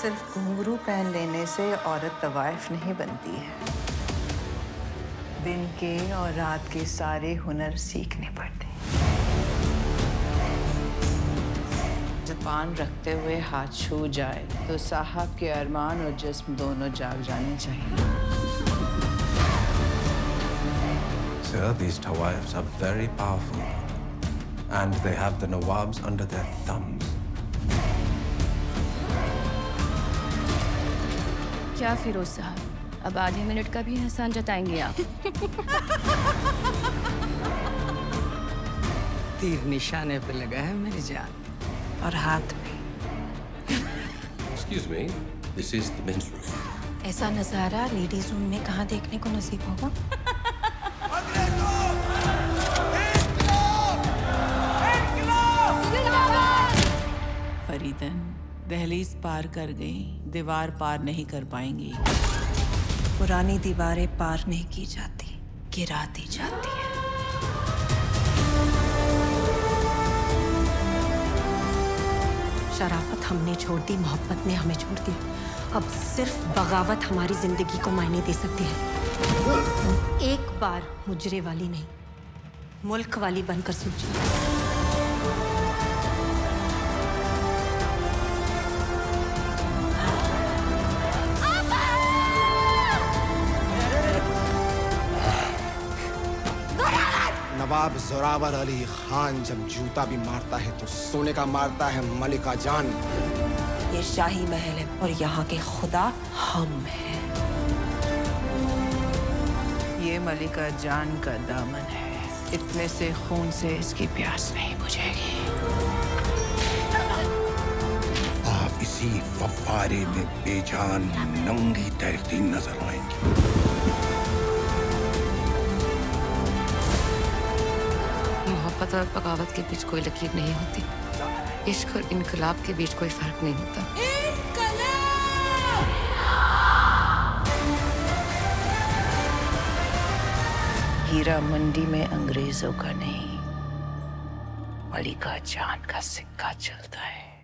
सिर्फ़ घुंघरू पहन लेने से औरत तवाइफ नहीं बनती है दिन के और रात के सारे हुनर सीखने पड़ते हैं जबान रखते हुए हाथ छू जाए तो साहब के अरमान और जिस्म दोनों जाग जाने चाहिए Sir, these TawaiFs are very powerful. And they have the Nawabs under their thumbs. क्या फिरोज साहब? अब आधे मिनट का भी एहसान जताएँगे आप। तीर निशाने पे लगा है मेरी जान। और हाथ भी। Excuse me, this is the men's room. ऐसा नज़ारा लेडीज़ रूम में कहाँ देखने को नसीब होगा? फरीदन। दहलीज पार कर गई। दीवार पार नहीं कर पाएँगी। पुरानी दीवारें पार नहीं की जाती, गिरा दी जाती है। शराफत हमने छोड़ दी, मोहब्बत ने हमें छोड़ दी अब सिर्फ़ बगावत हमारी ज़िंदगी को मायने दे सकती है। एक बार मुजरे वाली नहीं, मुल्क वाली बनकर सोचिए। नवाब जोरावर अली खान जब जूता भी मारता है तो सोने का मारता है मलिका जान। ये शाही महल है और यहाँ के खुदा हम हैं। ये मलिका जान का दामन है। इतने से खून से इसकी प्यास नहीं बुझेगी। आप इसी फव्वारे में बेजान नंगी तैरती नज़र आएँगी। मोहब्बत और बगावत के बीच कोई लकीर नहीं होती। इश्क और इनकलाब के बीच कोई फ़र्क नहीं होता। हीरा मंडी में अंग्रेज़ों का नहीं, मलिका जान का सिक्का चलता है।